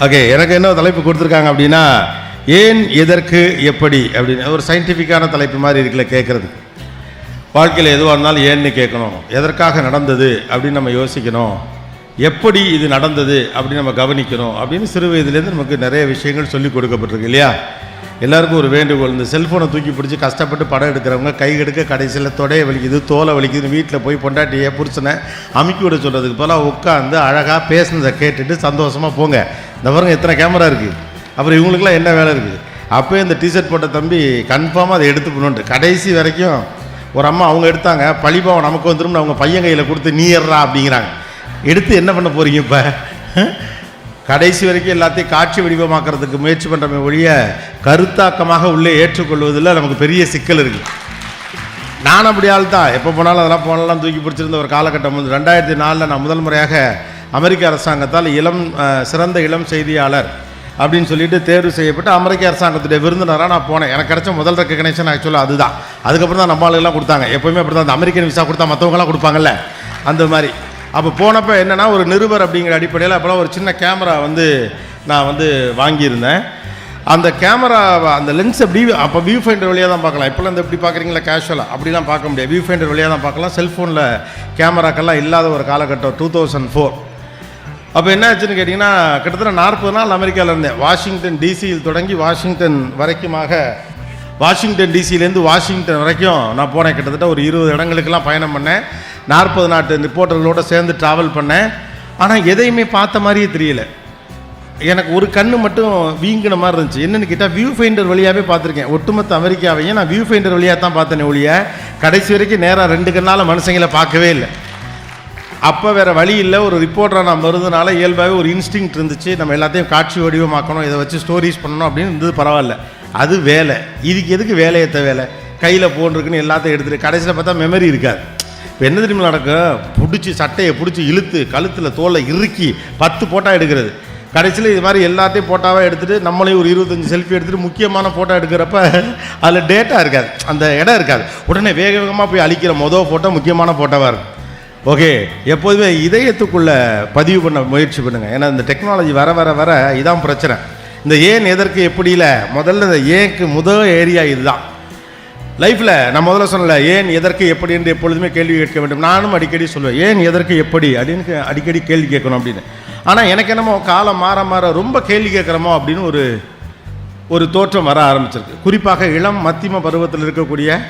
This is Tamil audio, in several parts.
ஓகே எனக்கு என்ன தலைப்பு கொடுத்துருக்காங்க அப்படின்னா ஏன் எதற்கு எப்படி அப்படின்னு. ஒரு சயின்டிஃபிக்கான தலைப்பு மாதிரி இருக்குல்ல கேட்குறது வாழ்க்கையில் எதுவாக இருந்தாலும் ஏன்னு கேட்கணும் எதற்காக நடந்தது அப்படின்னு நம்ம யோசிக்கணும். எப்படி இது நடந்தது அப்படின்னு நம்ம கவனிக்கணும் அப்படின்னு சிறு வயதுலேருந்து நமக்கு நிறைய விஷயங்கள் சொல்லி கொடுக்கப்பட்டிருக்கு இல்லையா? எல்லாருக்கும் ஒரு வேண்டுகோள். இந்த செல்ஃபோனை தூக்கி பிடிச்சி கஷ்டப்பட்டு படம் எடுக்கிறவங்க கை எடுக்க கடைசியில் தொடைய வலிக்குது தோலை வலிக்குதுன்னு வீட்டில் போய் பொண்டாட்டியை புருஷனை அமுக்கி விட சொல்கிறதுக்கு போல் உட்காந்து அழகாக பேசுனதை கேட்டுட்டு சந்தோஷமாக போங்க. இந்த பாருங்க எத்தனை கேமரா இருக்குது அப்புறம் இவங்களுக்குலாம் என்ன வேலை இருக்குது? அப்போயே இந்த டிஷர்ட் போட்ட தம்பி கன்ஃபார்மாக அதை எடுத்து போகணுன்ட்டு கடைசி வரைக்கும் ஒரு அம்மா அவங்க எடுத்தாங்க பழிபாவம் நமக்கு வந்துடும் அவங்க பையன் கையில் கொடுத்து நீ ஏறா அப்படிங்கிறாங்க. எடுத்து என்ன பண்ண போகிறீங்க இப்போ? கடைசி வரைக்கும் எல்லாத்தையும் காட்சி வடிவமாக்குறதுக்கு முயற்சி பண்ணுறமே ஒழிய கருத்தாக்கமாக உள்ளே ஏற்றுக்கொள்வதில் நமக்கு பெரிய சிக்கல் இருக்குது நான் அப்படி ஆள் தான் எப்போ போனாலும் அதெல்லாம் போனாலும் தூக்கி பிடிச்சிருந்த ஒரு காலகட்டம் வந்து ரெண்டாயிரத்தி நாலில் நான் முதல் முறையாக அமெரிக்க அரசாங்கத்தால் இளம் சிறந்த இளம் செய்தியாளர் அப்படின்னு சொல்லிட்டு தேர்வு செய்யப்பட்டு அமெரிக்க அரசாங்கத்துடைய விருந்தினராக நான் போனேன். எனக்கு கிடைச்ச முதல் ரெக்கக்னேஷன் ஆக்சுவலாக அதுதான். அதுக்கப்புறம் தான் நம்ம ஆளுகெல்லாம் கொடுத்தாங்க. எப்போவுமே அப்படி தான் அந்த அமெரிக்கன் விசா கொடுத்தா மற்றவங்களாம் கொடுப்பாங்கல்ல. அந்த மாதிரி. அப்போ போனப்போ என்னென்னா ஒரு நிருபர் அப்படிங்கிற அடிப்படையில் அப்போலாம் ஒரு சின்ன கேமரா வந்து நான் வந்து வாங்கியிருந்தேன். அந்த கேமரா அந்த லென்ஸ் எப்படி அப்போ வியூ ஃபைண்டர் வழியாக தான் பார்க்கலாம். இப்போலாம் இந்த எப்படி பார்க்குறீங்களா கேஷுவலாக அப்படிலாம் பார்க்க முடியாது. வியூ ஃபைண்டர் வழியாக தான் பார்க்கலாம். செல்ஃபோனில் கேமராக்கெல்லாம் இல்லாத ஒரு காலகட்டம் டூ தௌசண்ட் ஃபோர் அப்போ என்ன ஆச்சுன்னு கேட்டிங்கன்னா கிட்டத்தட்ட நாற்பது நாள் அமெரிக்காவில் இருந்தேன். வாஷிங்டன் டிசியில் தொடங்கி வாஷிங்டன் வரைக்குமாக வாஷிங்டன் டிசியிலேருந்து வாஷிங்டன் வரைக்கும் நான் போனேன். கிட்டத்தட்ட ஒரு இருபது இடங்களுக்கெல்லாம் பயணம் பண்ணேன். நாற்பது நாட்டு ரிப்போர்ட்டர்களோட சேர்ந்து ட்ராவல் பண்ணேன். ஆனால் எதையுமே பார்த்த மாதிரியே தெரியல. எனக்கு ஒரு கண்ணு மட்டும் வீங்கின மாதிரி இருந்துச்சு. என்னென்னு கேட்டால் வியூ ஃபைண்டர் வழியாகவே பார்த்துருக்கேன். ஒட்டுமொத்த அமெரிக்காவையும் நான் வியூ ஃபைண்டர் வழியாக தான் பார்த்தேனே ஒழிய கடைசி வரைக்கும் நேராக ரெண்டு கண்ணால் மனுஷங்களை பார்க்கவே இல்லை. அப்போ வேறு வழி இல்லை. ஒரு ரிப்போர்ட்டராக நான் வருதுனால இயல்பாகவே ஒரு இன்ஸ்டிங் இருந்துச்சு. நம்ம எல்லாத்தையும் காட்சி வடிவமாக்கணும் இதை வச்சு ஸ்டோரிஸ் பண்ணணும் அப்படின்னு இருந்தது பரவாயில்ல. அது வேலை. இதுக்கு எதுக்கு வேலையத்த வேலை கையில் ஃபோன் இருக்குன்னு எல்லாத்தையும் எடுத்துட்டு கடைசியில் பார்த்தா மெமரி இருக்காது. இப்போ என்ன தெரியுமா நடக்கும்? பிடிச்சி சட்டையை பிடிச்சி இழுத்து கழுத்தில் தோலை இறுக்கி பத்து ஃபோட்டோ எடுக்கிறது. கடைசியில் இது மாதிரி எல்லாத்தையும் ஃபோட்டோவாக எடுத்துகிட்டு நம்மளையும் ஒரு இருபத்தஞ்சி செல்ஃபி எடுத்துகிட்டு முக்கியமான ஃபோட்டோ எடுக்கிறப்ப அதில் டேட்டா இருக்காது. அந்த இடம் இருக்காது. உடனே வேக வேகமாக போய் அழிக்கிற மொதல் ஃபோட்டோ முக்கியமான ஃபோட்டோவாக இருக்கும். ஓகே எப்போதுமே இதயத்துக்குள்ளே பதிவு பண்ண முயற்சி பண்ணுங்கள் ஏன்னா இந்த டெக்னாலஜி வர வர வர இதான் பிரச்சனை. இந்த ஏன் எதற்கு எப்படியில் முதல்ல இந்த ஏக்கு முதல் ஏரியா இதுதான். லைஃப்பில் நான் முதல்ல சொன்னல ஏன் எதற்கு எப்படி என்று எப்பொழுதுமே கேள்வி கேட்க வேண்டும். நானும் அடிக்கடி சொல்லுவேன் ஏன் எதற்கு எப்படி அப்படின்னு அடிக்கடி கேள்வி கேட்கணும் அப்படின்னு. ஆனால் எனக்கு என்னமோ காலம் மாற மாற ரொம்ப கேள்வி கேட்குறோமோ அப்படின்னு ஒரு ஒரு தோற்றம் வர ஆரம்பிச்சிருக்கு. குறிப்பாக இளம் மத்தியம பருவத்தில் இருக்கக்கூடிய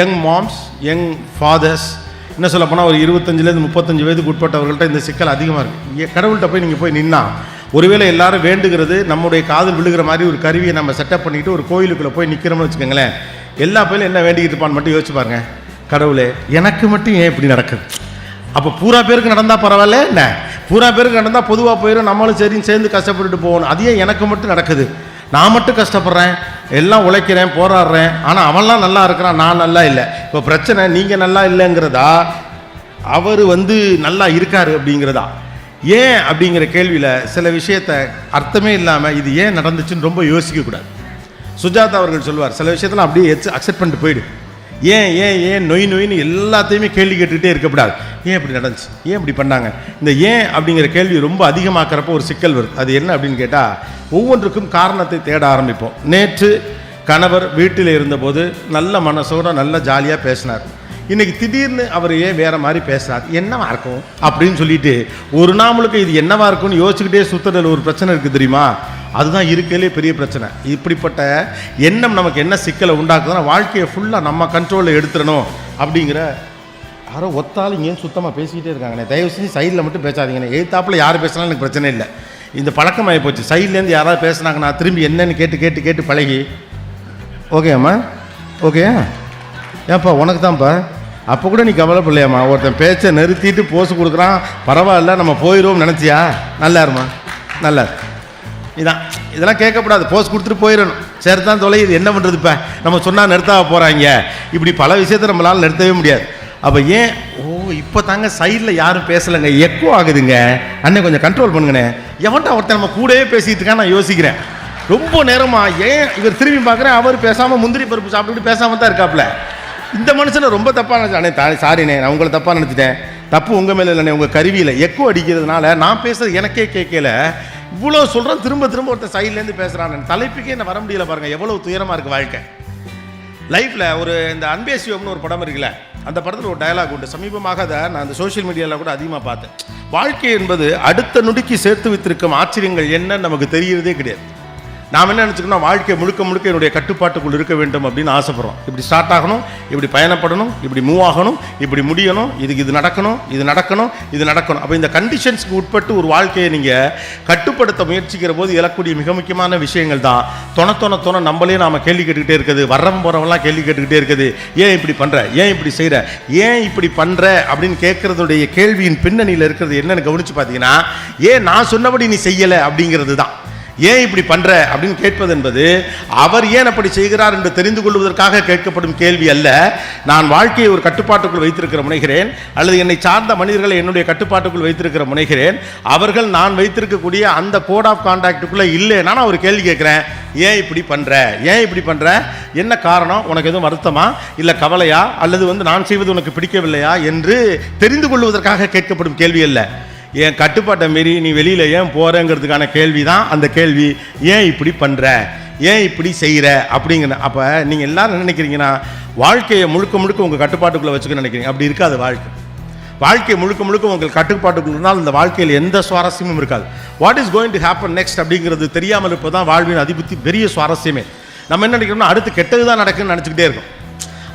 யங் மாம்ஸ் யங் ஃபாதர்ஸ் என்ன சொல்ல போனால் ஒரு இருபத்தஞ்சிலேருந்து முப்பத்தஞ்சு வயதுக்கு உட்பட்டவர்கள்ட்ட இந்த சிக்கல் அதிகமாக இருக்குது கடவுள்கிட்ட போய் நீங்கள் போய் நின்னா ஒருவேளை எல்லாரும் வேண்டுகிறது நம்முடைய காதல் விழுகிற மாதிரி ஒரு கருவியை நம்ம செட்டப் பண்ணிட்டு ஒரு கோயிலுக்குள்ளே போய் நிற்கிறோம்னு வச்சுக்கோங்களேன். எல்லா பேரும் என்ன வேண்டிக்கிட்டு இருப்பான்னு மட்டும் யோசிச்சு பாருங்க. கடவுளே எனக்கு மட்டும் ஏன் இப்படி நடக்குது? அப்போ பூரா பேருக்கு நடந்தால் பரவாயில்ல என்ன? பூரா பேருக்கு நடந்தால் பொதுவாக போயிடும் நம்மளும் சரின்னு சேர்ந்து கஷ்டப்பட்டுட்டு போகணும். அது ஏன் எனக்கு மட்டும் நடக்குது? நான் மட்டும் கஷ்டப்படுறேன் எல்லாம் உழைக்கிறேன் போராடுறேன் ஆனால் அவன்லாம் நல்லா இருக்கிறான் நான் நல்லா இல்லை. இப்போ பிரச்சனை நீங்கள் நல்லா இல்லைங்கிறதா? அவர் வந்து நல்லா இருக்காரு அப்படிங்கிறதா? ஏன் அப்படிங்கிற கேள்வியில் சில விஷயத்தை அர்த்தமே இல்லாமல் இது ஏன் நடந்துச்சுன்னு ரொம்ப யோசிக்கக்கூடாது சுஜாதா அவர்கள் சொல்வார் சில விஷயத்தெல்லாம் அப்படியே அக்செப்ட் பண்ணிட்டு போயிடு. ஏன் ஏன் ஏன் நொய் நொயின்னு எல்லாத்தையுமே கேள்வி கேட்டுக்கிட்டே இருக்கக்கூடாது. ஏன் இப்படி நடந்துச்சு? ஏன் இப்படி பண்ணாங்க? இந்த ஏன் அப்படிங்கிற கேள்வி ரொம்ப அதிகமாக்கிறப்போ ஒரு சிக்கல் வருது. அது என்ன அப்படின்னு கேட்டால் ஒவ்வொன்றுக்கும் காரணத்தை தேட ஆரம்பிப்போம். நேற்று கணவர் வீட்டில் இருந்தபோது நல்ல மனசோட நல்ல ஜாலியாக பேசினார். இன்னைக்கு திடீர்னு அவர் ஏன் வேற மாதிரி பேசுறாரு? என்னவா இருக்கும்? அப்படின்னு சொல்லிட்டு ஒரு நாமளுக்கு இது என்னவா இருக்கும்னு யோசிச்சுக்கிட்டே சுத்துறதுல ஒரு பிரச்சனை இருக்கு தெரியுமா? அதுதான் இருக்கிறதுலே பெரிய பிரச்சனை. இப்படிப்பட்ட எண்ணம் நமக்கு என்ன சிக்கலை உண்டாக்குதுன்னா வாழ்க்கையை ஃபுல்லாக நம்ம கண்ட்ரோலில் எடுத்துடணும் அப்படிங்கிற யாரோ ஒத்தாலும் ஏன் சுத்தமாக பேசிக்கிட்டே இருக்காங்கண்ணே தயவு செஞ்சு சைடில் மட்டும் பேசாதீங்கண்ணே. எழுத்தாப்பில் யார் பேசினாலும் எனக்கு பிரச்சனை இல்லை. இந்த பழக்கமாகி போச்சு. சைட்லேருந்து யாராவது பேசுனாங்கன்னா திரும்பி என்னன்னு கேட்டு கேட்டு கேட்டு பழகி. ஓகே அம்மா? ஓகே ஏன்ப்பா உனக்கு தான்ப்பா அப்போ கூட நீ கவலைப்படலையாம்மா. ஒருத்தன் பேச்சை நிறுத்திட்டு போஸ் கொடுக்குறான். பரவாயில்ல நம்ம போயிடுவோம் நினச்சியா? நல்லா இருமா நல்லா இதான். இதெல்லாம் கேட்கக்கூடாது. போஸ் கொடுத்துட்டு போயிடணும். சரி தான் தொலை இது என்ன பண்ணுறது இப்போ? நம்ம சொன்னால் நிறுத்தாக போகிறாங்க இப்படி பல விஷயத்தை நம்மளால் நிறுத்தவே முடியாது. அப்போ ஏன்? ஓ இப்போ தாங்க சைடில் யாரும் பேசலைங்க. எக்கோ ஆகுதுங்க. அண்ணன் கொஞ்சம் கண்ட்ரோல் பண்ணுங்கண்ணே. எவன்டா ஒருத்தன் நம்ம கூடவே பேசிகிட்டு இருக்கான்னு நான் யோசிக்கிறேன். ரொம்ப நேரமா ஏன் இவர் திரும்பி பார்க்குறேன்? அவர் பேசாமல் முந்திரி பருப்பு சாப்பிட்டுட்டு பேசாமல் தான் இருக்காப்புல. இந்த மனுஷனை ரொம்ப தப்பாக நினச்சேன் தானே சாரிண்ணே நான் உங்களை தப்பாக நினச்சிட்டேன். தப்பு உங்கள் மேலே இல்லைண்ணே உங்கள் கருவியில். எக்கோ அடிக்கிறதுனால நான் பேசுறது எனக்கே கேட்கல. இவ்வளோ சொல்கிறேன் திரும்ப திரும்ப ஒருத்தர் சைட்லேருந்து பேசுகிறான் தலைப்புக்கே என்ன வர முடியல பாருங்கள் எவ்வளோ துயரமாக இருக்குது வாழ்க்கை. லைஃப்பில் ஒரு இந்த அன்பேசியம்னு ஒரு படம் இருக்குல்ல அந்த படத்தில் ஒரு டயலாக் உண்டு. சமீபமாக அதை நான் அந்த சோஷியல் மீடியாவில் கூட அதிகமாக பார்த்தேன். வாழ்க்கை என்பது அடுத்த நொடிக்கு சேர்த்து வைத்திருக்கும் ஆச்சரியங்கள் என்னன்னு நமக்கு தெரியறதே கிடையாது. நாம் என்ன நினச்சிக்கணும் வாழ்க்கை முழுக்க முழுக்க என்னுடைய கட்டுப்பாட்டுக்குள் இருக்க வேண்டும் அப்படின்னு ஆசைப்படுறோம். இப்படி ஸ்டார்ட் ஆகணும் இப்படி பயணப்படணும் இப்படி மூவ் ஆகணும் இப்படி முடியணும் இதுக்கு இது நடக்கணும் இது நடக்கணும் இது நடக்கணும். அப்போ இந்த கண்டிஷன்ஸ்க்கு உட்பட்டு ஒரு வாழ்க்கையை நீங்கள் கட்டுப்படுத்த முயற்சிக்கிற போது இழக்கூடிய மிக முக்கியமான விஷயங்கள் தான். தொண தொண தொண நம்மளே நாம் கேள்வி கேட்டுக்கிட்டே இருக்குது. வர்றவன் போகிறவங்களாம் கேள்வி கேட்டுக்கிட்டே இருக்குது. ஏன் இப்படி பண்ணுற ஏன் இப்படி செய்கிற ஏன் இப்படி பண்ணுற அப்படின்னு கேட்குறதுடைய கேள்வியின் பின்னணியில் இருக்கிறது என்னன்னு கவனித்து பார்த்தீங்கன்னா ஏன் நான் சொன்னபடி நீ செய்யலை அப்படிங்கிறது தான். ஏன் இப்படி பண்ணுற அப்படின்னு கேட்பது என்பது அவர் ஏன் அப்படி செய்கிறார் என்று தெரிந்து கொள்வதற்காக கேட்கப்படும் கேள்வி அல்ல. நான் வாழ்க்கையை ஒரு கட்டுப்பாட்டுக்குள் வைத்திருக்கிற முனைகிறேன் அல்லது என்னை சார்ந்த மனிதர்களை என்னுடைய கட்டுப்பாட்டுக்குள் வைத்திருக்கிற முனைகிறேன். அவர்கள் நான் வைத்திருக்கக்கூடிய அந்த கோட் ஆஃப் கான்டாக்டுக்குள்ளே இல்லைன்னா நான் ஒரு கேள்வி கேட்குறேன் ஏன் இப்படி பண்ணுற ஏன் இப்படி பண்ணுற என்ன காரணம்? உனக்கு எதுவும் வருத்தமா? இல்லை கவலையா? அல்லது வந்து நான் செய்வது உனக்கு பிடிக்கவில்லையா? என்று தெரிந்து கொள்வதற்காக கேட்கப்படும் கேள்வி அல்ல. என் கட்டுப்பாட்டை மீறி நீ வெளியில் ஏன் போகிறேங்கிறதுக்கான கேள்வி தான் அந்த கேள்வி. ஏன் இப்படி பண்ணுற ஏன் இப்படி செய்கிற அப்படிங்கிற அப்போ நீங்கள் எல்லோரும் நினைக்கிறீங்கன்னா வாழ்க்கையை முழுக்க முழுக்க உங்கள் கட்டுப்பாட்டுக்குள்ளே வச்சுக்க நினைக்கிறீங்க. அப்படி இருக்காது வாழ்க்கை. வாழ்க்கை முழுக்க முழுக்க உங்கள் கட்டுப்பாட்டுக்குள்ள இருந்தால் இந்த வாழ்க்கையில் எந்த சுவாரஸ்யமும் இருக்காது. What is going to happen next அப்படிங்கிறது தெரியாமல் இருப்பது தான் வாழ்வின் அதிபுத்தி. பெரிய சுவாரஸ்யமே. நம்ம என்ன நினைக்கிறோம்னா அடுத்து கெட்டது தான் நடக்குன்னு நினச்சிக்கிட்டே இருக்கோம்.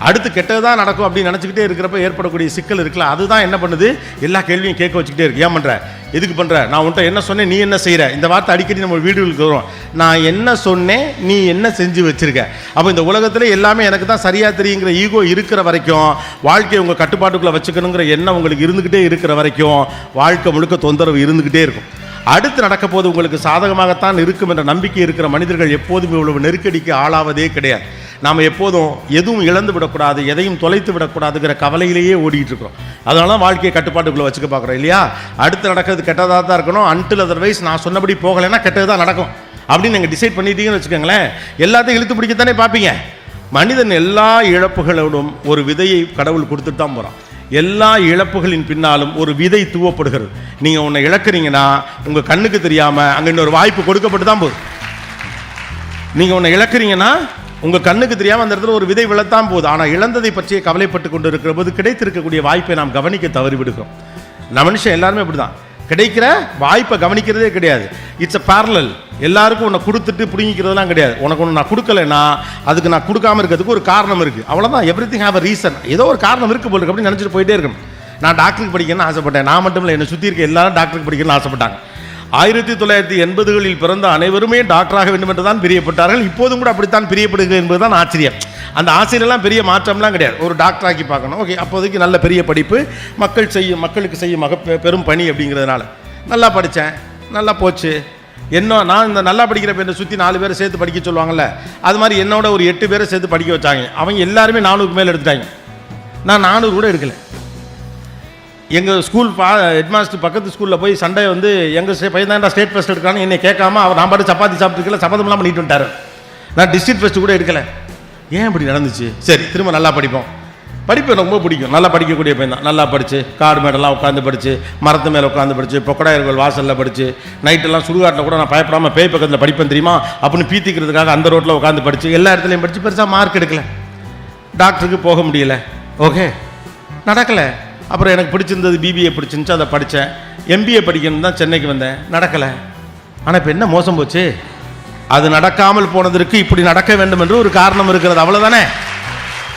அடுத்து கெட்டது தான் நடக்கும் அப்படின்னு நினச்சிக்கிட்டே இருக்கிறப்ப ஏற்படக்கூடிய சிக்கல் இருக்குல்ல அதுதான் என்ன பண்ணுது? எல்லா கேள்வியும் கேட்க வச்சுக்கிட்டே இருக்கு. ஏன் பண்ணுற எதுக்கு பண்ணுற நான் உன்ட்ட என்ன சொன்னேன்? நீ என்ன செய்கிற இந்த வார்த்தை அடிக்கடி நம்ம வீடுகளுக்கு வரும். நான் என்ன சொன்னேன்? நீ என்ன செஞ்சு வச்சிருக்க? அப்போ இந்த உலகத்தில் எல்லாமே எனக்கு தான் சரியாக தெரியுங்கிற ஈகோ இருக்கிற வரைக்கும் வாழ்க்கையை உங்கள் கட்டுப்பாட்டுக்குள்ளே வச்சுக்கணுங்கிற எண்ணம் உங்களுக்கு இருந்துக்கிட்டே இருக்கிற வரைக்கும் வாழ்க்கை முழுக்க தொந்தரவு இருந்துக்கிட்டே இருக்கும். அடுத்து நடக்க போது உங்களுக்கு சாதகமாகத்தான் இருக்கும் என்ற நம்பிக்கை இருக்கிற மனிதர்கள் எப்போதும் இவ்வளவு நெருக்கடிக்கு ஆளாவதே கிடையாது. நாம் எப்போதும் எதுவும் இழந்து விடக்கூடாது எதையும் தொலைத்து விடக்கூடாதுங்கிற கவலையிலேயே ஓடிட்டு இருக்கிறோம். அதனால தான் வாழ்க்கையை கட்டுப்பாட்டுக்குள்ளே வச்சுக்க பார்க்குறோம் இல்லையா? அடுத்து நடக்கிறது கெட்டதாக தான் இருக்கணும் அன்டில் அதர்வைஸ் நான் சொன்னபடி போகலைன்னா கெட்டது தான் நடக்கும். அப்படின்னு நீங்கள் டிசைட் பண்ணிட்டீங்கன்னு வச்சுக்கோங்களேன் எல்லாத்தையும் இழுத்து பிடிக்கத்தானே பார்ப்பீங்க. மனிதன் எல்லா இழப்புகளோடும் ஒரு விதையை கடவுள் கொடுத்துட்டு தான் போகிறான் எல்லா இழப்புகளின் பின்னாலும் ஒரு விதை தூவப்படுகிறது. நீங்கள் உன்னை இழக்கிறீங்கன்னா உங்கள் கண்ணுக்கு தெரியாமல் அங்கே இன்னொரு வாய்ப்பு கொடுக்கப்பட்டு தான் போகுது. நீங்கள் உன்னை இழக்கிறீங்கன்னா உங்கள் கண்ணுக்கு தெரியாமல் அந்த இடத்துல ஒரு விதை விழத்தான் போகுது. ஆனால் இழந்ததை பற்றியே கவலைப்பட்டு கொண்டு இருக்கிற போது கிடைத்திருக்கக்கூடிய வாய்ப்பை நாம் கவனிக்க தவறி விடுகிறோம் நம்ம மனுஷன் எல்லாருமே இப்படி தான் கிடைக்கிற வாய்ப்பை கவனிக்கிறதே கிடையாது. இட்ஸ் அ பேரலல் எல்லாருக்கும் உன்னை கொடுத்துட்டு பிடுங்கிக்கிறதுலாம் கிடையாது. உனக்கு ஒன்று நான் கொடுக்கலைன்னா அதுக்கு நான் கொடுக்காம இருக்கிறதுக்கு ஒரு காரணம் இருக்குது அவ்வளோதான் everything have a reason ஏதோ ஒரு காரணம் இருக்குது போல் இருக்கு. அப்படின்னு நினச்சிட்டு போயிட்டே இருக்கணும். நான் டாக்டருக்கு படிக்கணும்னு ஆசைப்பட்டேன். நான் மட்டும் இல்லை என்னை சுற்றி இருக்க எல்லாரும் டாக்டருக்கு படிக்கணும்னு ஆசைப்பட்டாங்க. ஆயிரத்தி தொள்ளாயிரத்தி எண்பதுகளில் பிறந்த அனைவருமே டாக்டராக வேண்டும் என்று தான் பிரியப்பட்டார்கள். இப்போதும் கூட அப்படித்தான் பிரியப்படுகிறது என்பதுதான் ஆச்சரியம். அந்த ஆசையிலெல்லாம் பெரிய மாற்றம்லாம் கிடையாது. ஒரு டாக்டராக்கி பார்க்கணும். ஓகே அப்போதைக்கு நல்ல பெரிய படிப்பு மக்கள் செய்யும் மக்களுக்கு செய்யும் மக பெரும் பணி அப்படிங்கிறதுனால. நல்லா படித்தேன். நல்லா போச்சு. என்ன நான் இந்த நல்லா படிக்கிற பேரை சுற்றி நாலு பேரை சேர்த்து படிக்க சொல்லுவாங்கள்ல அது மாதிரி என்னோட ஒரு எட்டு பேரை சேர்த்து படிக்க வச்சாங்க. அவங்க எல்லாருமே நானூறுக்கு மேலே எடுத்துட்டாங்க. நான் நானூறு கூட எடுக்கலை. எங்கள் ஸ்கூல் பா ஹெட்மாஸ்டர் பக்கத்து ஸ்கூலில் போய் சண்டை வந்து எங்கள் ஸ்டே பையன் தான் ஸ்டேட் ஃபஸ்ட் எடுக்கிறான்னு என்னை கேட்காம அவர் நான் பாட்டு சப்பாத்தி சாப்பிட்டுருக்கல சம்மந்தம்லாம் பண்ணிட்டு வந்துட்டாரு. நான் டிஸ்ட்ரிக்ட் ஃபஸ்ட்டு கூட எடுக்கலை. ஏன் இப்படி நடந்துச்சு? சரி திரும்ப நல்லா படிப்போம். படிப்பு ரொம்ப பிடிக்கும். நல்லா படிக்கக்கூடிய பையன் தான் நல்லா படித்து காடு மேடெல்லாம் உட்காந்து படித்து மரத்து மேலே உட்காந்து படித்து பொக்கடாயர்கள் வாசலில் படித்து நைட்டெல்லாம் சுடுகாட்டில் கூட நான் பயப்படாமல் பேய் பக்கத்தில் படிப்பேன் தெரியுமா? அப்படின்னு பீத்திக்கிறதுக்காக அந்த ரோட்டில் உட்காந்து படித்து எல்லா இடத்துலையும் படித்து பெருசாக மார்க் எடுக்கல. டாக்டருக்கு போக முடியல. ஓகே நடக்கலை. அப்புறம் எனக்கு பிடிச்சிருந்தது பிபிஏ பிடிச்சிருந்துச்சு அதை படித்தேன் எம்பிஏ படிக்கணும் தான் சென்னைக்கு வந்தேன். நடக்கலை. ஆனால் இப்போ என்ன மோசம் போச்சு? அது நடக்காமல் போனதற்கு இப்படி நடக்க வேண்டும் என்று ஒரு காரணம் இருக்கிறது. அவ்வளோதானே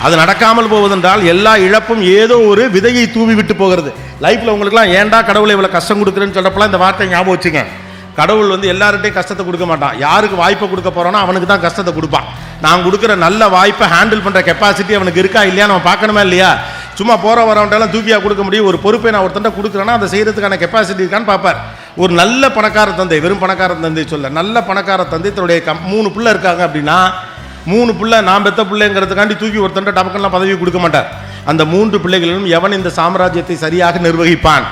அது நடக்காமல் போவதென்றால் எல்லா இழப்பும் ஏதோ ஒரு விதையை தூவி விட்டு போகிறது. லைஃப்பில் உங்களுக்குலாம் ஏன்டா கடவுளை இவ்வளோ கஷ்டம் கொடுக்குறேன்னு சொல்கிறப்பலாம் இந்த வார்த்தை ஞாபகம் வச்சுங்க. கடவுள் வந்து எல்லார்கிட்டையும் கஷ்டத்தை கொடுக்க மாட்டான். யாருக்கு வாய்ப்பை கொடுக்க போகிறோன்னா அவனுக்கு தான் கஷ்டத்தை கொடுப்பான். நான் கொடுக்குற நல்ல வாய்ப்பை ஹேண்டில் பண்ணுற கெப்பாசிட்டி அவனுக்கு இருக்கா இல்லையா? நம்ம பார்க்கணுமா இல்லையா? சும்மா போகிற வரவன்ட்டெல்லாம் தூக்கியாக கொடுக்க முடியும். ஒரு பொறுப்பை நான் ஒருத்தன்ட்ட கொடுக்குறேன்னா அதை செய்கிறதுக்கான கெப்பாசிட்டி இருக்கான்னு பார்ப்பார். ஒரு நல்ல பணக்கார தந்தை வெறும் பணக்கார தந்தை சொல்ல நல்ல பணக்கார தந்தை தன்னுடைய கம் மூணு பிள்ளை இருக்காங்க அப்படின்னா மூணு பிள்ளை நான் பெத்த பிள்ளைங்கிறதுக்காண்டி தூக்கி ஒருத்தன்ட்ட டபக்கெல்லாம் பதவி கொடுக்க மாட்டார். அந்த மூன்று பிள்ளைகளிலும் எவன் இந்த சாம்ராஜ்யத்தை சரியாக நிர்வகிப்பான்?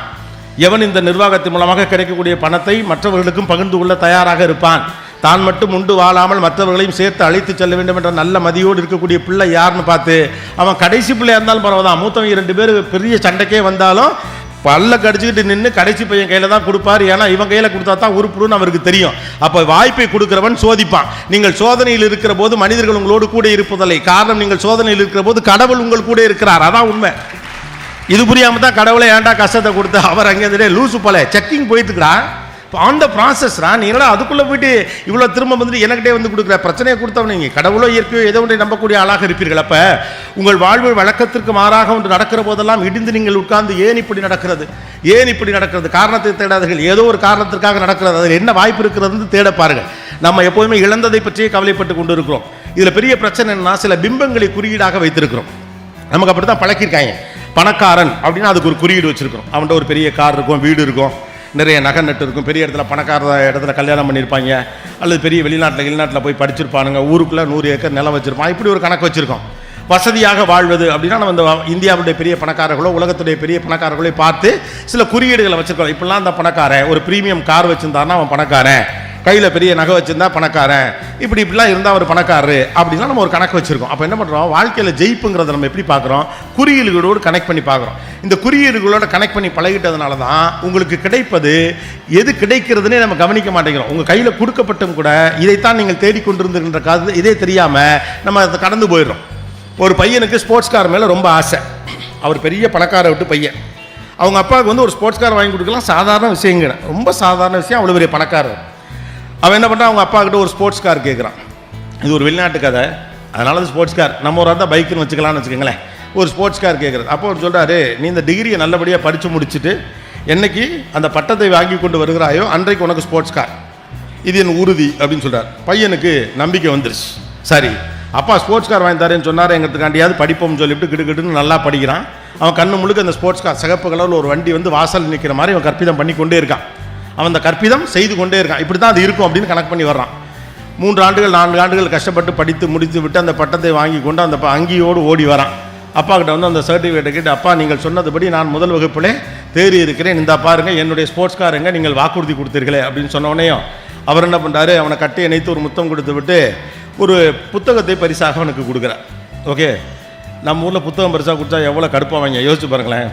எவன் இந்த நிர்வாகத்தின் மூலமாக கிடைக்கக்கூடிய பணத்தை மற்றவர்களுக்கும் பகிர்ந்து கொள்ள தயாராக இருப்பான்? தான் மட்டும் உண்டு வாழாமல் மற்றவர்களையும் சேர்த்து அழைத்து செல்ல வேண்டும் என்ற நல்ல மதியோடு இருக்கக்கூடிய பிள்ளை யாருன்னு பார்த்து அவன் கடைசி பிள்ளையா இருந்தாலும் பரவாதான் மூத்தவங்க ரெண்டு பேர் பெரிய சண்டைக்கே வந்தாலும் பல்ல கடிச்சுக்கிட்டு நின்று கடைசி பையன் கையில் தான் கொடுப்பாரு. ஏன்னா இவன் கையில் கொடுத்தா தான் உருப்புடுன்னு அவருக்கு தெரியும். அப்போ வாய்ப்பை கொடுக்குறவன் சோதிப்பான். நீங்கள் சோதனையில் இருக்கிற போது மனிதர்கள் உங்களோடு கூட இருப்பதில்லை. காரணம் நீங்கள் சோதனையில் இருக்கிற போது கடவுள் உங்கள் கூட இருக்கிறார். அதான் உண்மை. இது புரியாமல் தான் கடவுளை ஏன்டா கஷ்டத்தை கொடுத்து அவர் அங்கே லூசு போல செக்கிங் போயிட்டுக்கிறா ஆன் த ப்ராசஸ்ரா நீ என்னடா அதுக்குள்ளே போயிட்டு இவ்வளோ திரும்ப வந்துட்டு எனக்கிட்டே வந்து கொடுக்குற? பிரச்சனையை கொடுத்தவன் நீங்கள் கடவுளோ இயற்கையோ ஏதோ ஒன்றை நம்பக்கூடிய ஆளாக இருப்பீர்கள் அப்போ. உங்கள் வாழ்வு வழக்கத்திற்கு மாறாக ஒன்று நடக்கிற போதெல்லாம் இடிந்து நீங்கள் உட்கார்ந்து ஏன் இப்படி நடக்கிறது? ஏன் இப்படி நடக்கிறது? காரணத்தை தேடாதீர்கள். ஏதோ ஒரு காரணத்திற்காக நடக்கிறது. அதில் என்ன வாய்ப்பு இருக்கிறதுன்னு தேட பாருங்கள். நம்ம எப்போதுமே இழந்ததை பற்றியே கவலைப்பட்டு கொண்டு இருக்கிறோம் இதில் பெரிய பிரச்சனை என்னன்னா சில பிம்பங்களை குறியீடாக வைத்திருக்கிறோம். நமக்கு அப்படி தான் பழக்கியிருக்காங்க. பணக்காரன் அப்படின்னா அதுக்கு ஒரு குறியீடு வச்சுருக்கோம் அவன்கிட்ட ஒரு பெரிய கார் இருக்கும் வீடு இருக்கும். நிறைய நகை நட்டு இருக்கும். பெரிய இடத்துல பணக்கார இடத்துல கல்யாணம் பண்ணியிருப்பாங்க. அல்லது பெரிய வெளிநாட்டில் வெளிநாட்டில் போய் படிச்சிருப்பானுங்க. ஊருக்குள்ளே நூறு ஏக்கர் நிலம் வச்சுருப்பான். இப்படி ஒரு கணக்கு வச்சுருக்கோம். வசதியாக வாழ்வது அப்படின்னா நம்ம இந்த இந்தியாவுடைய பெரிய பணக்காரர்களோ உலகத்துடைய பெரிய பணக்காரர்களோ பார்த்து சில குறியீடுகளை வச்சுருக்கோம். இப்படிலாம் அந்த பணக்காரன் ஒரு ப்ரீமியம் கார் வச்சுருந்தான்னா அவன் பணக்காரன். கையில் பெரிய நகை வச்சிருந்தா பணக்காரன். இப்படி இப்படிலாம் இருந்தால் ஒரு பணக்காரரு. அப்படின்னா நம்ம ஒரு கணக்கு வச்சுருக்கோம். அப்போ என்ன பண்ணுறோம் வாழ்க்கையில் ஜெயிப்புங்கிறத நம்ம எப்படி பார்க்குறோம்? குறியீடுகளோடு கனெக்ட் பண்ணி பார்க்குறோம். இந்த குறியீடுகளோட கனெக்ட் பண்ணி பழகிட்டதுனால தான் உங்களுக்கு கிடைப்பது எது கிடைக்கிறதுனே நம்ம கவனிக்க மாட்டேங்கிறோம். உங்கள் கையில் கொடுக்கப்பட்டும் கூட இதைத்தான் நீங்கள் தேடிக்கொண்டிருந்துகின்ற காது இதே தெரியாமல் நம்ம அதை கடந்து போயிடுறோம். ஒரு பையனுக்கு ஸ்போர்ட்ஸ் கார் மேலே ரொம்ப ஆசை. அவர் பெரிய பணக்கார விட்டு பையன். அவங்க அப்பாவுக்கு வந்து ஒரு ஸ்போர்ட்ஸ் கார் வாங்கி கொடுக்கலாம். சாதாரண விஷயங்க. ரொம்ப சாதாரண விஷயம். அவ்வளோ பெரிய பணக்காரர். அவன் என்ன பண்ணுறான் அவங்க அப்பா கிட்ட ஒரு ஸ்போர்ட்ஸ் கார் கேட்குறான் இது ஒரு வெளிநாட்டு கதை. அதனால அது ஸ்போர்ட்ஸ் கார் நம்ம ஒரு தான் பைக்குன்னு வச்சுக்கலாம்னு வச்சுக்கோங்களேன். ஒரு ஸ்போர்ட்ஸ் கார் கேட்குறது அப்போ அவர் சொல்கிறாரு நீ இந்த டிகிரியை நல்லபடியாக படித்து முடிச்சுட்டு என்னைக்கு அந்த பட்டத்தை வாங்கி கொண்டு வருகிறாயோ அன்றைக்கு உனக்கு ஸ்போர்ட்ஸ் கார் இது என் உறுதி அப்படின்னு சொல்கிறார் பையனுக்கு நம்பிக்கை வந்துருச்சு. சரி அப்பா ஸ்போர்ட்ஸ் கார் வாங்கி தரேன்னு சொன்னார். எங்கிறதுக்காண்டியாவது படிப்போம்னு சொல்லிவிட்டு கிடுக்கிட்டுன்னு நல்லா படிக்கிறான். அவன் கண்ணு முழுக்க அந்த ஸ்போர்ட்ஸ் கார் சிகப்பு கலரில் ஒரு வண்டி வந்து வாசல் நிற்கிற மாதிரி அவன் கற்பிதம் பண்ணி கொண்டே இருக்கான். அவன் அந்த கற்பிதம் செய்து கொண்டே இருக்கான். இப்படி தான் அது இருக்கும் அப்படின்னு கணக்கு பண்ணி வர்றான். மூன்று ஆண்டுகள் நான்கு ஆண்டுகள் கஷ்டப்பட்டு படித்து முடித்து விட்டு அந்த பட்டத்தை வாங்கி கொண்டு அந்த ப- அங்கியோடு ஓடி வரான். அப்பா கிட்ட வந்து அந்த சர்டிஃபிகேட்டை கேட்டு அப்பா நீங்கள் சொன்னதுபடி நான் முதல் வகுப்பிலே தேறி இருக்கிறேன். இந்த பாருங்க என்னுடைய ஸ்போர்ட்ஸ் காருங்க நீங்கள் வாக்குறுதி கொடுத்தீர்களே அப்படின்னு சொன்ன அவர் என்ன பண்ணுறாரு அவனை கட்டி இணைத்து ஒரு முத்தம் கொடுத்து விட்டு ஒரு புத்தகத்தை பரிசாக அவனுக்கு கொடுக்குறார். ஓகே? நம்ம ஊரில் புத்தகம் பரிசாக கொடுத்தா எவ்வளோ கடுப்பாவாங்க யோசிச்சு பாருங்களேன்.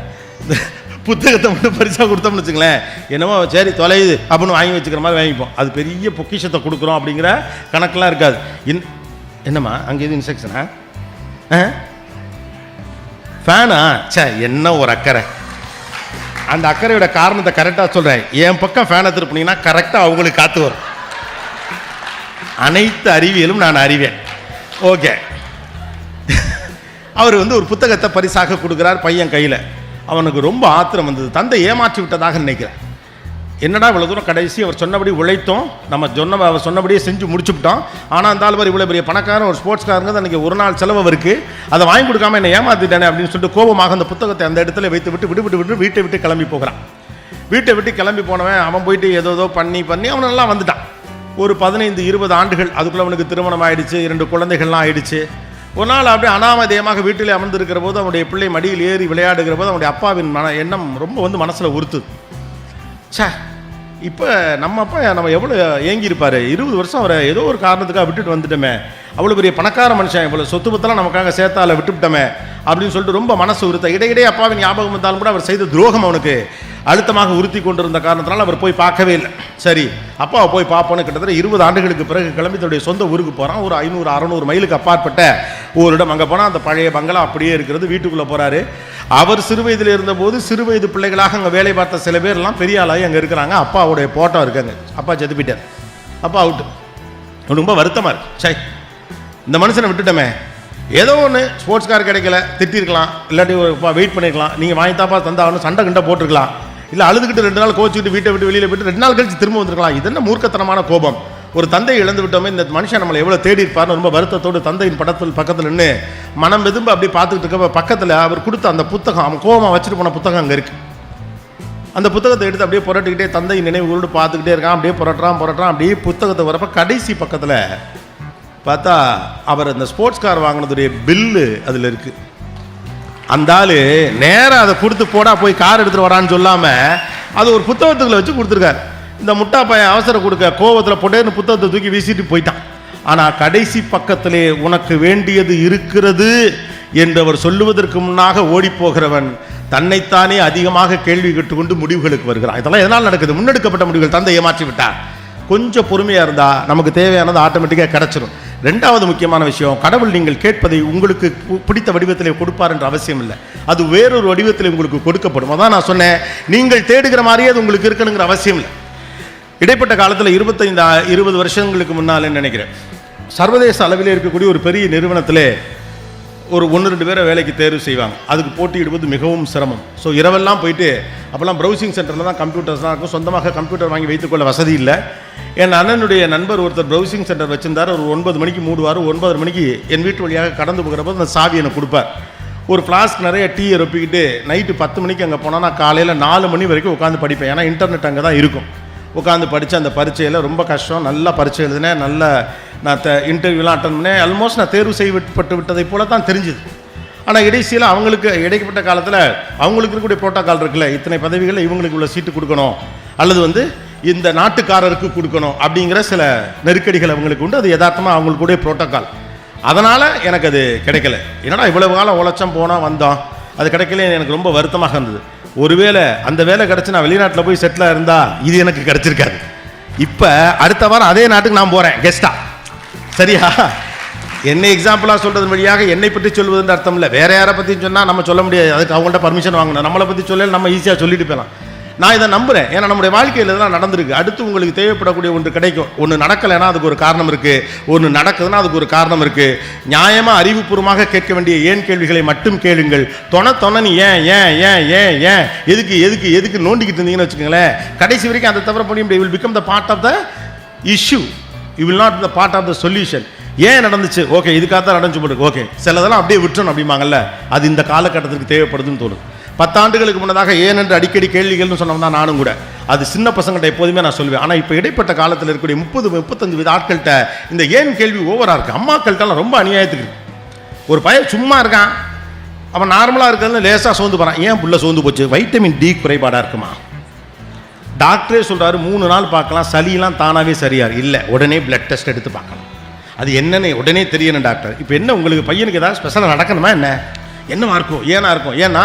புத்தகத்தை மட்டும் பரிசாக கொடுத்தோம்னு வச்சுங்களேன் என்னமோ சரி தொலையுது அப்படின்னு வாங்கி வச்சுக்கிற மாதிரி வாங்கிப்போம். அது பெரிய பொக்கிஷத்தை கொடுக்குறோம் அப்படிங்கிற கணக்கெலாம் இருக்காது. இன் என்னம்மா அங்கே எதுவும் இன்ஸ்ட்ரக்ஷனா ஆ? ஃபேனா ச்சே என்ன ஒரு அக்கறை. அந்த அக்கறையோட காரணத்தை கரெக்டாக சொல்கிறேன் என் பக்கம் ஃபேனை திருப்பினீங்கன்னா கரெக்டாக அவங்களுக்கு காத்து வரும். அனைத்து அறிவியலும் நான் அறிவேன். ஓகே அவர் வந்து ஒரு புத்தகத்தை பரிசாக கொடுக்குறார் பையன் கையில். அவனுக்கு ரொம்ப ஆத்திரம் வந்தது. தந்தை ஏமாற்றி விட்டதாக நினைக்கிறேன். என்னடா இவ்வளோ தூரம் கடைசி அவர் சொன்னபடி உழைத்தோம். நம்ம சொன்ன அவர் சொன்னபடியே செஞ்சு முடிச்சுவிட்டோம். ஆனால் அந்த ஆள் இவ்வளோ பெரிய பணக்காரன் ஒரு ஸ்போர்ட்ஸ்காரங்க அன்றைக்கி ஒரு நாள் செலவு அவருக்கு. அதை வாங்கி கொடுக்காம என்னை ஏமாத்திட்டானே அப்படின்னு சொல்லிட்டு கோபமாக அந்த புத்தகத்தை அந்த இடத்துல வைத்து விட்டு விடு விட்டு விட்டு வீட்டை விட்டு கிளம்பி போகிறான். வீட்டை விட்டு கிளம்பி போனவன் அவன் போயிட்டு ஏதோ ஏதோ பண்ணி பண்ணி அவன் நல்லா வந்துட்டான். ஒரு பதினைந்து இருபது ஆண்டுகள் அதுக்குள்ளே அவனுக்கு திருமணம் ஆயிடுச்சு இரண்டு குழந்தைகள்லாம் ஆயிடுச்சு. ஒரு நாள் அப்படியே அனாமதேயமாக வீட்டில் அமர்ந்திருக்கிற போது அவனுடைய பிள்ளை மடியில் ஏறி விளையாடுகிற போது அவனுடைய அப்பாவின் மன எண்ணம் ரொம்ப வந்து மனசில் உறுத்துது. சே இப்போ நம்ம அப்பா நம்ம எவ்வளோ ஏங்கியிருப்பார்? இருபது வருஷம் அவரை ஏதோ ஒரு காரணத்துக்காக விட்டுட்டு வந்துட்டோமே. அவ்வளோ பெரிய பணக்கார மனுஷன் இவ்வளோ சொத்து பத்தெல்லாம் நமக்காக சேர்த்தால விட்டுவிட்டோமே அப்படின்னு சொல்லிட்டு ரொம்ப மனசு உறுத்த. இடையிடையே அப்பாவின் ஞாபகம் வந்தாலும் கூட அவர் செய்த துரோகம் அவனுக்கு அழுத்தமாக உறுத்தி கொண்டிருந்த காரணத்தினால அவர் போய் பார்க்கவே இல்லை. சரி அப்பாவை போய் பார்ப்போன்னு கிட்டத்தட்ட இருபது ஆண்டுகளுக்கு பிறகு கிளம்பி தன்னுடைய சொந்த ஊருக்கு போகிறான் ஒரு ஐநூறு அறநூறு மைலுக்கு அப்பாற்பட்ட ஒரு இடம். அங்கே போனால் அந்த பழைய பங்களா அப்படியே இருக்கிறது வீட்டுக்குள்ளே போகிறாரு அவர் சிறு வயதில் இருந்தபோது சிறு வயது பிள்ளைகளாக அங்கே வேலை பார்த்த சில பேர்லாம் பெரிய ஆளாகி அங்கே இருக்கிறாங்க. அப்பாவுடைய போட்டோ இருக்காங்க அப்பா செத்து போயிட்டார். அப்பா அவுட்டு. ரொம்ப வருத்தமாக இருக்கு. சை இந்த மனுஷனை விட்டுட்டோமே. ஏதோ ஒன்று ஸ்போர்ட்ஸ் கார் கிடைக்கல திட்டிருக்கலாம் இல்லாட்டி வெயிட் பண்ணிருக்கலாம். நீங்கள் வாங்கி தாப்பா தந்தாகணும் சண்டை கிண்டை போட்டிருக்கலாம். இல்லை அழுதுகிட்டு ரெண்டு நாள் கோச்சிக்கிட்டு வீட்டை விட்டு வெளியில் போயிட்டு ரெண்டு நாள் கழிச்சு திரும்ப வந்திருக்கலாம். இது என்ன மூர்க்கத்தனமான கோபம். ஒரு தந்தை இழந்து விட்டோமே இந்த மனுஷன் நம்மளை எவ்வளோ தேடி இருப்பார்னு ரொம்ப வருத்தத்தோடு தந்தையின் படத்தில் பக்கத்தில் நின்று மனம் வெதும்பு அப்படி பார்த்துக்கிட்டு இருக்க பக்கத்தில் அவர் கொடுத்த அந்த புத்தகம் அவன் கோபமாக வச்சுட்டு போன புத்தகம் அங்கே இருக்குது அந்த புத்தகத்தை எடுத்து அப்படியே புரட்டிக்கிட்டே தந்தை நினைவுகளோடு பார்த்துக்கிட்டே இருக்கான் அப்படியே புரட்டுறான் புரட்டுறான் அப்படியே புத்தகத்தை வரப்போ கடைசி பக்கத்தில் பார்த்தா அவர் அந்த ஸ்போர்ட்ஸ் கார் வாங்கினதுடைய பில்லு அதில் இருக்குது அந்த நேராக அதை கொடுத்து போடா போய் கார் எடுத்துகிட்டு வரான்னு சொல்லாமல் அது ஒரு புத்தகத்துக்குள்ள வச்சு கொடுத்துருக்காரு. இந்த முட்டா பையன் அவசரம் கொடுக்க கோவத்தில் பொட்டேன்னு புத்தகத்தை தூக்கி வீசிட்டு போயிட்டான். ஆனால் கடைசி பக்கத்திலே உனக்கு வேண்டியது இருக்கிறது என்று அவர் சொல்லுவதற்கு முன்னாக ஓடிப்போகிறவன் தன்னைத்தானே அதிகமாக கேள்வி கேட்டுக்கொண்டு முடிவுகளுக்கு வருகிறான். இதெல்லாம் எதனால் நடக்குது? முன்னெடுக்கப்பட்ட முடிவுகள் தந்தை ஏமாற்றி விட்டார் கொஞ்சம் பொறுமையாக இருந்தால் நமக்கு தேவையானது ஆட்டோமேட்டிக்காக கிடச்சிரும். ரெண்டாவது முக்கியமான விஷயம் கடவுள் நீங்கள் கேட்பதை உங்களுக்கு பிடித்த வடிவத்தில் கொடுப்பார் என்ற அவசியம் இல்லை. அது வேறொரு வடிவத்தில் உங்களுக்கு கொடுக்கப்படும். அதான் நான் சொன்னேன் நீங்கள் தேடுகிற மாதிரியே அது உங்களுக்கு இருக்கணுங்கிற அவசியம் இல்லை. இடைப்பட்ட காலத்தில் இருபத்தைந்து இருபது வருஷங்களுக்கு முன்னாலே நினைக்கிறேன். சர்வதேச அளவில் இருக்கக்கூடிய ஒரு பெரிய நிறுவனத்திலே ஒரு ஒன்று ரெண்டு பேரை வேலைக்கு தேர்வு செய்வாங்க. அதுக்கு போட்டியிடுவது மிகவும் சிரமம். ஸோ இரவெல்லாம் போயிட்டு அப்போல்லாம் ப்ரௌசிங் சென்டரில் தான் கம்ப்யூட்டர்ஸ்லாம் இருக்கும். சொந்தமாக கம்ப்யூட்டர் வாங்கி வைத்துக்கொள்ள வசதி இல்லை. என் அண்ணனுடைய நண்பர் ஒருத்தர் ப்ரௌசிங் சென்டர் வச்சிருந்தார். ஒரு ஒன்பது மணிக்கு மூடுவார். ஒன்பது மணிக்கு என் வீட்டு வழியாக கடந்து போகிறப்ப அந்த சாவி எனக்கு கொடுப்பார். ஒரு ஃப்ளாஸ்க் நிறைய டீயை ரொப்பிக்கிட்டு நைட்டு பத்து மணிக்கு அங்கே போனால் நான் காலையில் நாலு மணி வரைக்கும் உட்காந்து படிப்பேன். ஏன்னா இன்டர்நெட் அங்கே தான் இருக்கும். உட்காந்து படித்து அந்த பரீட்சையில் ரொம்ப கஷ்டம். நல்லா பரீட்சை எழுதினேன். நல்ல நான் த இன்டர்வியூலாம் அட்டன் பண்ணேன். ஆல்மோஸ்ட் நான் தேர்வு செய்யப்பட்டு விட்டதை போல தான் தெரிஞ்சுது. ஆனால் இடைசியில் அவங்களுக்கு இடைப்பட்ட காலத்தில் அவங்களுக்கு இருக்கக்கூடிய புரோட்டோக்கால் இருக்குல்ல. இத்தனை பதவிகளில் இவங்களுக்கு உள்ள சீட்டு கொடுக்கணும். அல்லது வந்து இந்த நாட்டுக்காரருக்கு கொடுக்கணும் அப்படிங்கிற சில நெருக்கடிகள் அவங்களுக்கு உண்டு. அது யதார்த்தமாக அவங்களுக்குடைய புரோட்டோக்கால் அதனால் எனக்கு அது கிடைக்கல. என்னடா இவ்வளவு காலம் உழைச்சம் போனால் வந்தோம் அது கிடைக்கல எனக்கு ரொம்ப வருத்தமாக இருந்தது. ஒருவேளை அந்த வேலை கிடச்சி நான் வெளிநாட்டில் போய் செட்டிலாக இருந்தால் இது எனக்கு கிடச்சிருக்காது. இப்போ அடுத்த வாரம் அதே நாட்டுக்கு நான் போகிறேன் கெஸ்ட்டாக சரியா? என்னை எக்ஸாம்பிளாக சொல்கிறது வழியாக என்னை பற்றி சொல்வதுன்ற அர்த்தம் இல்லை. வேறு யாரை பற்றி சொன்னால் நம்ம சொல்ல முடியாது. அதுக்கு அவங்கள்ட்ட பர்மிஷன் வாங்கணும். நம்மளை பற்றி சொல்ல நம்ம ஈஸியாக சொல்லிட்டு போகலாம் நான் இதை நம்புறேன். ஏன்னா நம்முடைய வாழ்க்கையில் இதெல்லாம் நடந்திருக்கு. அடுத்து உங்களுக்கு தேவைப்படக்கூடிய ஒன்று கிடைக்கும். ஒன்று நடக்கலைன்னா அதுக்கு ஒரு காரணம் இருக்குது ஒன்று நடக்குதுன்னா அதுக்கு ஒரு காரணம் இருக்குது நியாயமாக அறிவுபூர்வமாக கேட்க வேண்டிய ஏன் கேள்விகளை மட்டும் கேளுங்கள். தொண தொணனி ஏன் ஏன் ஏன் ஏன் ஏன்? எதுக்கு எதுக்கு எதுக்கு நோண்டிக்கிட்டு இருந்தீங்கன்னு வச்சுக்கோங்களேன். கடைசி வரைக்கும் அதை தவிர பண்ணி முடியும் will become the part of the issue you will not the part of the solution ஏன் நடந்துச்சு? ஓகே இதுக்காக தான் நடந்துச்சு போட்டு ஓகே சிலதெல்லாம் அப்படியே விட்டுறணும் அப்படிம்பாங்கல்ல. அது இந்த காலகட்டத்துக்கு தேவைப்படுதுன்னு தோணும் பத்தாண்டுகளுக்கு முன்னதாக ஏன் என்று அடிக்கடி கேள்விகள்னு சொன்னோம் தான் நானும் கூட. அது சின்ன பசங்கள்கிட்ட எப்போதுமே நான் சொல்லுவேன். ஆனால் இப்போ இடைப்பட்ட காலத்தில் இருக்கக்கூடிய முப்பது முப்பத்தஞ்சு வித ஆட்கள்கிட்ட இந்த ஏன் கேள்வி ஓவராக இருக்குது அம்மாக்கள்கிட்டலாம் ரொம்ப அநியாயத்துக்கு ஒரு பையன் சும்மா இருக்கான். அவன் நார்மலாக இருக்கிறது லேசாக சோர்ந்து போகிறான் ஏன் புள்ள சோர்ந்து போச்சு? வைட்டமின் டி குறைபாடாக இருக்குமா? டாக்டரே சொல்கிறாரு மூணு நாள் பார்க்கலாம். சளியெலாம் தானாகவே சரியாரு இல்லை உடனே பிளட் டெஸ்ட் எடுத்து பார்க்கணும். அது என்னன்னு உடனே தெரியணும் டாக்டர். இப்போ என்ன உங்களுக்கு பையனுக்கு ஏதாவது ஸ்பெஷலாக நடக்கணுமா என்ன? என்னவா இருக்கும் ஏனா இருக்கும் ஏன்னா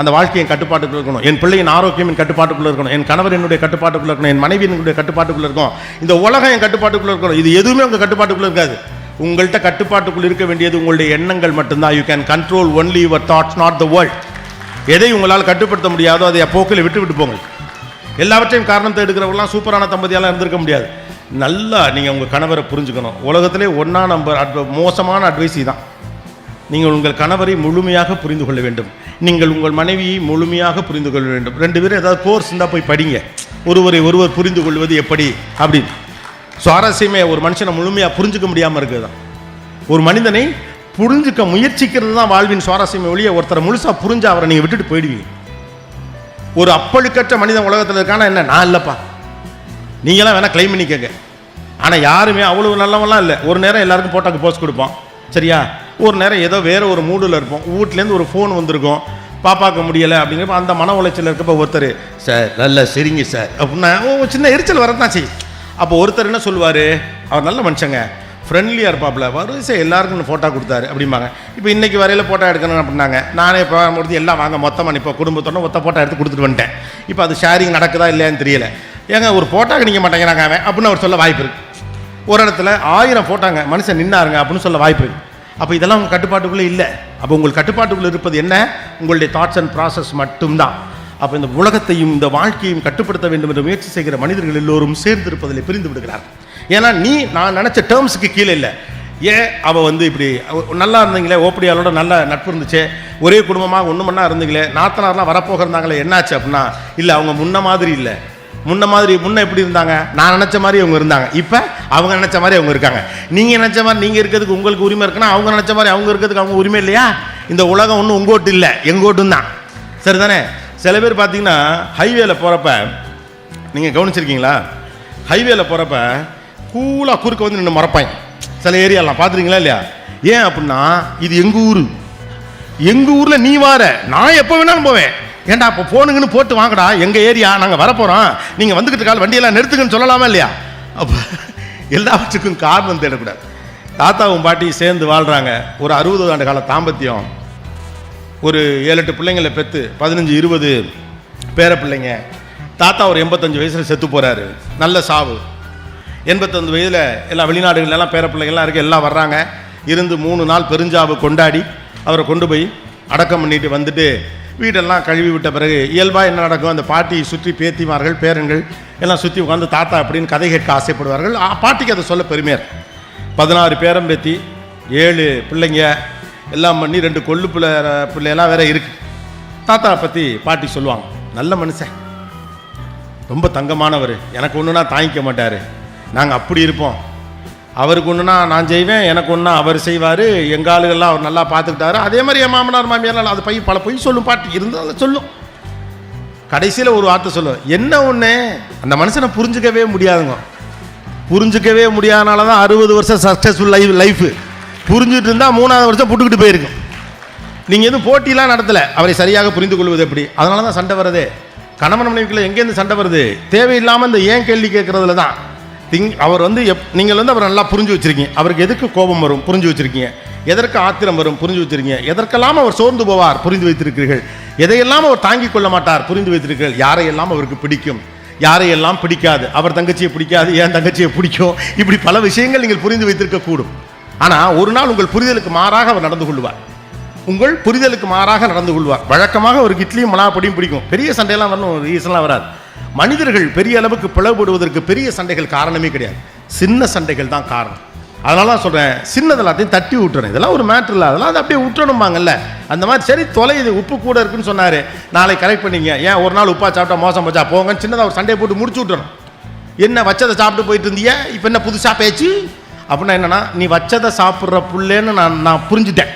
அந்த வாழ்க்கையின் கட்டுப்பாட்டுக்குள்ள இருக்கணும். என் பிள்ளையின் ஆரோக்கியம் என் கட்டுப்பாட்டுக்குள்ள இருக்கணும். என் கணவர் என்னுடைய கட்டுப்பாட்டுக்குள்ள இருக்கணும். என் மனைவி என்னுடைய கட்டுப்பாட்டுக்குள்ள இருக்கும் இந்த உலகம் என் கட்டுப்பாட்டுக்குள்ள இருக்கணும். இது எதுவுமே உங்கள் கட்டுப்பாட்டுக்குள்ள இருக்காது. உங்கள்கிட்ட கட்டுப்பாட்டுக்குள்ள இருக்க வேண்டியது உங்களுடைய எண்ணங்கள் மட்டும்தான். You can control only your thoughts not the world எதை உங்களால் கட்டுப்படுத்த முடியாதோ அதை போக்கில் விட்டு விட்டு போங்கள். எல்லாவற்றையும் காரணம் எடுக்கிறவங்களாம் சூப்பரான தம்பதியாலாம் இருந்திருக்க முடியாது. நல்லா நீங்கள் உங்கள் கணவரை புரிஞ்சுக்கணும். உலகத்திலே ஒன்றா நம்பர் அட்வ மோசமான அட்வைஸ் தான். நீங்கள் உங்கள் கணவரை முழுமையாக புரிந்து கொள்ள வேண்டும். நீங்கள் உங்கள் மனைவியை முழுமையாக புரிந்து கொள்ள வேண்டும். ரெண்டு பேரும் ஏதாவது கோர்ஸ் இருந்தால் போய் படிங்க. ஒருவரை ஒருவர் புரிந்து கொள்வது எப்படி? அப்படின்னு சுவாரஸ்யமே ஒரு மனுஷனை முழுமையாக புரிஞ்சுக்க முடியாமல் இருக்குது தான் ஒரு மனிதனை புரிஞ்சுக்க முயற்சிக்கிறது தான் வாழ்வின் சுவாரஸ்யமே ஒழிய ஒருத்தரை முழுசாக புரிஞ்சு அவரை நீங்கள் விட்டுட்டு போயிடுவீங்க. ஒரு அப்பழுக்கற்ற மனிதன் உலகத்தில் இருக்கானா என்ன? நான் இல்லைப்பா. நீங்களாம் வேணால் கிளைம் பண்ணிக்கங்க ஆனால் யாருமே அவ்வளோ நல்லவெல்லாம் இல்லை. ஒரு நேரம் எல்லாருக்கும் போட்டாக்கு போஸ்ட் கொடுப்போம் சரியா? ஒரு நேரம் ஏதோ வேற ஒரு மூடில் இருப்போம். வீட்லேருந்து ஒரு ஃபோன் வந்திருக்கும். பாப்பாக்க முடியலை அப்படிங்கிறப்ப அந்த மன உளைச்சல் இருக்கப்போ ஒருத்தர் சார் நல்ல சரிங்க சார். அப்படின்னா ஓ சின்ன எரிச்சல் வரதான் செய் அப்போ ஒருத்தர் என்ன சொல்லுவார்? அவர் நல்ல மனுஷங்க. ஃப்ரெண்ட்லியாக இருப்பாப்புல வரிசை எல்லாருக்கும் ஃபோட்டோ கொடுத்தாரு. அப்படிம்பாங்க. இப்போ இன்னைக்கு வரையில் ஃபோட்டோ எடுக்கணும் அப்படின்னாங்க நானே இப்போ முடிஞ்சு எல்லாம் வாங்க. மொத்தமாக இப்போ குடும்பத்தோட மொத்த ஃபோட்டோ எடுத்து கொடுத்துட்டு வந்துட்டேன். இப்போ அது ஷேரிங் நடக்குதா இல்லையான்னு தெரியல. ஏங்க ஒரு ஃபோட்டோக்கு நீங்கள் மாட்டேங்கிறாங்க அவன் அப்படின்னு அவர் சொல்ல வாய்ப்பு இருக்கு. ஒரு இடத்துல ஆயிரம் ஃபோட்டோங்க மனுஷன் நின்னாருங்க அப்படின்னு சொல்ல வாய்ப்பு இருக்கு. அப்போ இதெல்லாம் உங்கள் கட்டுப்பாட்டுக்குள்ளே இல்லை. அப்போ உங்கள் கட்டுப்பாட்டுக்குள்ளே இருப்பது என்ன? உங்களுடைய தாட்ஸ் அண்ட் ப்ராசஸ் மட்டும்தான். அப்போ இந்த உலகத்தையும் இந்த வாழ்க்கையும் கட்டுப்படுத்த வேண்டும் என்று முயற்சி செய்கிற மனிதர்கள் எல்லோரும் சேர்ந்து இருப்பதில் பிரிந்து விடுகிறார். ஏன்னா நீ நான் நினச்ச டேர்ம்ஸுக்கு கீழே இல்லை. ஏன் அவள் வந்து இப்படி நல்லா இருந்தீங்களே ஓப்படியாளோட நல்ல நட்பு இருந்துச்சு. ஒரே குடும்பமாக ஒன்று மண்ணா இருந்தீங்களே. நாத்தனார்லாம் வரப்போக இருந்தாங்களே என்னாச்சு அப்படின்னா இல்லை அவங்க முன்ன மாதிரி இல்லை. முன்ன மாதிரி முன்ன எப்படி இருந்தாங்க? நான் நினச்ச மாதிரி அவங்க இருந்தாங்க. இப்போ அவங்க நினச்ச மாதிரி அவங்க இருக்காங்க. நீங்கள் நினச்ச மாதிரி நீங்கள் இருக்கிறதுக்கு உங்களுக்கு உரிமை இருக்குன்னா அவங்க நினச்ச மாதிரி அவங்க இருக்கிறதுக்கு அவங்க உரிமை இல்லையா? இந்த உலகம் ஒன்றும் உங்கோட்டு இல்லை. எங்கோட்டும் தான் சரிதானே? சில பேர் பார்த்தீங்கன்னா ஹைவேல போகிறப்ப நீங்கள் கவனிச்சிருக்கீங்களா? ஹைவேல போகிறப்ப கூலாக குறுக்க வந்து நின்று மறப்பாங்க. சில ஏரியாலாம் பார்த்துருக்கீங்களா இல்லையா? ஏன் அப்படின்னா இது எங்கள் ஊர்? எங்கள் ஊரில் நீ வார. நான் எப்போ வேணாலும் போவேன். ஏன்டா அப்போ போனுங்கன்னு போட்டு வாங்கடா. எங்கள் ஏரியா நாங்கள் வரப்போகிறோம் நீங்கள் வந்துக்கிட்டு கால் வண்டியெல்லாம் நிறுத்துங்கன்னு சொல்லலாமா இல்லையா? அப்போ எல்லாவற்றுக்கும் காரணம் தேடக்கூடாது. தாத்தாவும் பாட்டியும் சேர்ந்து வாழ்கிறாங்க ஒரு அறுபது ஆண்டு கால தாம்பத்தியம். ஒரு ஏழு எட்டு பிள்ளைங்களை பெற்று பதினஞ்சு இருபது பேர பிள்ளைங்க. தாத்தா ஒரு எண்பத்தஞ்சு வயசில் செத்து போகிறாரு நல்ல சாவு. எண்பத்தஞ்சு வயதில் எல்லா வெளிநாடுகளெல்லாம் பேர பிள்ளைங்கள்லாம் இருக்குது எல்லாம் வர்றாங்க. இருந்து மூணு நாள் பெருஞ்சாவு கொண்டாடி அவரை கொண்டு போய் அடக்கம் பண்ணிட்டு வந்துட்டு வீடெல்லாம் கழுவி விட்ட பிறகு இயல்பாக என்ன நடக்கும்? அந்த பாட்டி சுற்றி பேத்திமார்கள் பேரன்கள் எல்லாம் சுற்றி உட்காந்து தாத்தா அப்படின்னு கதை கேட்க ஆசைப்படுவார்கள். பாட்டிக்கு அதை சொல்ல பெருமையார் பதினாறு பேரம் பேத்தி ஏழு பிள்ளைங்க எல்லாம் பண்ணி ரெண்டு கொள்ளு பிள்ளை பிள்ளையெல்லாம் வேற இருக்கு. தாத்தா பற்றி பாட்டி சொல்லுவாங்க. நல்ல மனுஷன். ரொம்ப தங்கமானவர். எனக்கு ஒன்றுனா தாங்கிக்க மாட்டார். நாங்கள் அப்படி இருப்போம். அவருக்கு ஒன்றுனா நான் செய்வேன் எனக்கு ஒன்றா அவர் செய்வார். எங்கள் ஆளுகள்லாம் அவர் நல்லா பார்த்துக்கிட்டாரு. அதே மாதிரி என் மாமனார் மாமியார் அது பை பல பொய் சொல்லும் பாட்டு. இருந்தாலும் சொல்லும். கடைசியில் ஒரு வார்த்தை சொல்லும் என்ன ஒன்று அந்த மனுஷனை புரிஞ்சுக்கவே முடியாதுங்க. புரிஞ்சுக்கவே முடியாதனால தான் அறுபது வருஷம் சக்ஸஸ்ஃபுல் லைஃப் லைஃபு புரிஞ்சுட்டு இருந்தால் மூணாவது வருஷம் புட்டுக்கிட்டு போயிருக்கும். நீங்கள் எதுவும் போட்டிலாம் நடத்தலை. அவரை சரியாக புரிந்து கொள்வது எப்படி? அதனால தான் சண்டை வருதே. கணவன் மனைவிக்குள்ள எங்கேருந்து சண்டை வருது? தேவையில்லாமல் இந்த ஏன் கேள்வி கேட்குறதுல தான் திங் அவர் வந்து எப் நீங்கள் வந்து அவர் நல்லா புரிஞ்சு வச்சுருக்கீங்க. அவருக்கு எதுக்கு கோபம் வரும்? புரிஞ்சு வச்சுருக்கீங்க. எதற்கு ஆத்திரம் வரும்? புரிஞ்சு வச்சிருக்கீங்க. எதற்கெல்லாம் அவர் சோர்ந்து போவார்? புரிந்து வைத்திருக்கிறீர்கள். எதையெல்லாம் அவர் தாங்கிக் கொள்ள மாட்டார்? புரிந்து வைத்திருக்கிறீர்கள். யாரையெல்லாம் அவருக்கு பிடிக்கும்? யாரையெல்லாம் பிடிக்காது? அவர் தங்கச்சியை பிடிக்காது ஏன் தங்கச்சியை பிடிக்கும்? இப்படி பல விஷயங்கள் நீங்கள் புரிந்து வைத்திருக்க கூடும் ஆனால் ஒரு நாள் உங்கள் புரிதலுக்கு மாறாக அவர் நடந்து கொள்வார். உங்கள் புரிதலுக்கு மாறாக நடந்து கொள்வார். வழக்கமாக அவருக்கு இட்லியும் மலாப்படியும் பிடிக்கும். பெரிய சண்டையெல்லாம் வரணும் ரீசன்லாம் வராது. மனிதர்கள் பெரிய அளவுக்கு பிளவுபடுவதற்கு பெரிய சண்டைகள் காரணமே கிடையாது. சின்ன சண்டைகள் தான் காரணம். அதனால தான் சொல்கிறேன் சின்னது எல்லாத்தையும் தட்டி விட்டுறேன் இதெல்லாம் ஒரு மேட்ரு இல்லை. அதெல்லாம் அது அப்படியே விட்டுணும்பாங்கல்ல அந்த மாதிரி சரி தொலை இது உப்பு கூட இருக்குன்னு சொன்னார். நாளைக்கு கரெக்ட் பண்ணிங்க. ஏன் ஒரு நாள் உப்பா சாப்பிட்டா மோசம் போச்சா? போங்கன்னு சின்னதாக ஒரு சண்டையை போட்டு முடிச்சு விட்டுறணும் என்ன வச்சதை சாப்பிட்டு போயிட்டு இருந்திய? இப்போ என்ன புதுசாக பேச்சு? அப்படின்னா என்னன்னா நீ வச்சதை சாப்பிட்ற புள்ளேன்னு நான் நான் புரிஞ்சுட்டேன்.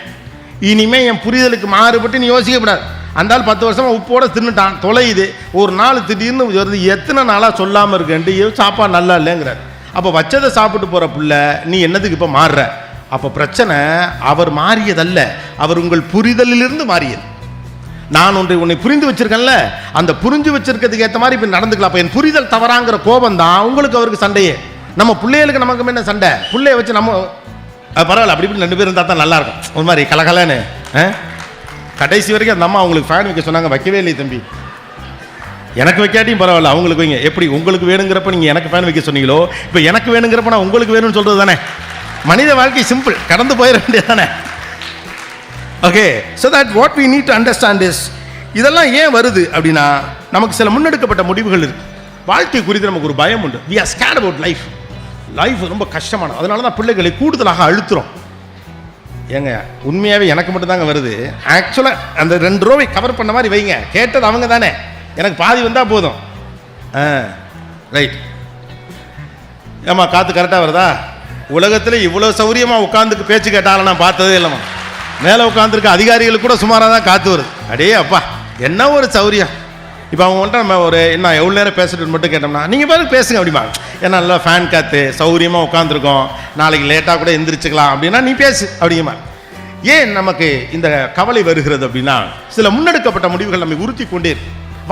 இனிமேல் என் புரிதலுக்கு மாறுபட்டு நீ யோசிக்கக்கூடாது. அந்த ஆள் பத்து வருஷமாக உப்போட தின்னுட்டான். தொலையுது. ஒரு நாள் திடீர்னு வருது எத்தனை நாளாக சொல்லாமல் இருக்கேன்ட்டு சாப்பாடு நல்லா இல்லைங்கிறார். அப்போ வச்சதை சாப்பிட்டு போகிற புள்ள நீ என்னதுக்கு இப்போ மாறுற? அப்போ பிரச்சனை அவர் மாறியதல்ல. அவர் உங்கள் புரிதலிலிருந்து மாறியது. நான் ஒன்றை உன்னை புரிந்து வச்சிருக்கேன்ல. அந்த புரிஞ்சு வச்சிருக்கிறதுக்கு ஏற்ற மாதிரி இப்போ நடந்துக்கலாம். அப்போ என் புரிதல் தவறாங்கிற கோபம் தான் உங்களுக்கு அவருக்கு சண்டையே. நம்ம பிள்ளைகளுக்கு நமக்கு என்ன சண்டை? பிள்ளைய வச்சு நம்ம பரவாயில்ல. அப்படி இப்படி ரெண்டு பேரும் இருந்தால் தான் நல்லா இருக்கும். ஒரு மாதிரி கலகலன்னு ஆ? கடைசி வரைக்கும் அந்த அம்மா அவங்களுக்கு ஃபேன் வைக்க சொன்னாங்க வைக்கவே இல்லை தம்பி. எனக்கு வைக்காட்டியும் பரவாயில்ல அவங்களுக்கு வைங்க. எப்படி உங்களுக்கு வேணுங்கிறப்ப நீங்கள் எனக்கு ஃபேன் வைக்க சொன்னீங்களோ இப்போ எனக்கு வேணுங்கிறப்ப நான் உங்களுக்கு வேணும்னு சொல்கிறது தானே? மனித வாழ்க்கை சிம்பிள் கடந்து போயிட வேண்டியது தானே? Okay so that what we need to understand is இதெல்லாம் ஏன் வருது அப்படின்னா நமக்கு சில முன்னெடுக்கப்பட்ட முடிவுகள் இருக்குது வாழ்க்கை குறித்து நமக்கு ஒரு பயம் உண்டு. We are scared about life life ரொம்ப கஷ்டமானது. அதனால தான் பிள்ளைகளை கூடுதலாக அழுத்துறோம். ஏங்க உண்மையாகவே எனக்கு மட்டும்தாங்க வருது. ஆக்சுவலாக அந்த ரெண்டு ரூபாய் கவர் பண்ண மாதிரி வைங்க. கேட்டது அவங்க தானே. எனக்கு பாதி வந்தால் போதும். ஆ ரைட் ஏம்மா காற்று கரெக்டாக வருதா? உலகத்தில் இவ்வளோ சௌரியமாக உட்காந்துக்கு பேச்சு கேட்டாலும் நான் பார்த்ததே இல்லைம்மா. மேலே உட்காந்துருக்க அதிகாரிகளுக்கு கூட சுமாராக தான் காற்று வருது. அடே அப்பா என்ன ஒரு சௌரியம். இப்போ அவங்க வந்துட்டு நம்ம ஒரு என்ன எவ்வளோ நேரம் பேசுறது மட்டும் கேட்டோம்னா நீங்கள் பாருங்க பேசுங்க அப்படிமா ஏன்னா நல்லா ஃபேன் காற்று சௌரியமாக உட்காந்துருக்கோம் நாளைக்கு லேட்டாக கூட எந்திரிச்சுக்கலாம். அப்படின்னா நீ பேசு அப்படிங்கம்மா ஏன் நமக்கு இந்த கவலை வருகிறது அப்படின்னா சில முன்னெடுக்கப்பட்ட முடிவுகள் நம்மை உறுத்தி கொண்டே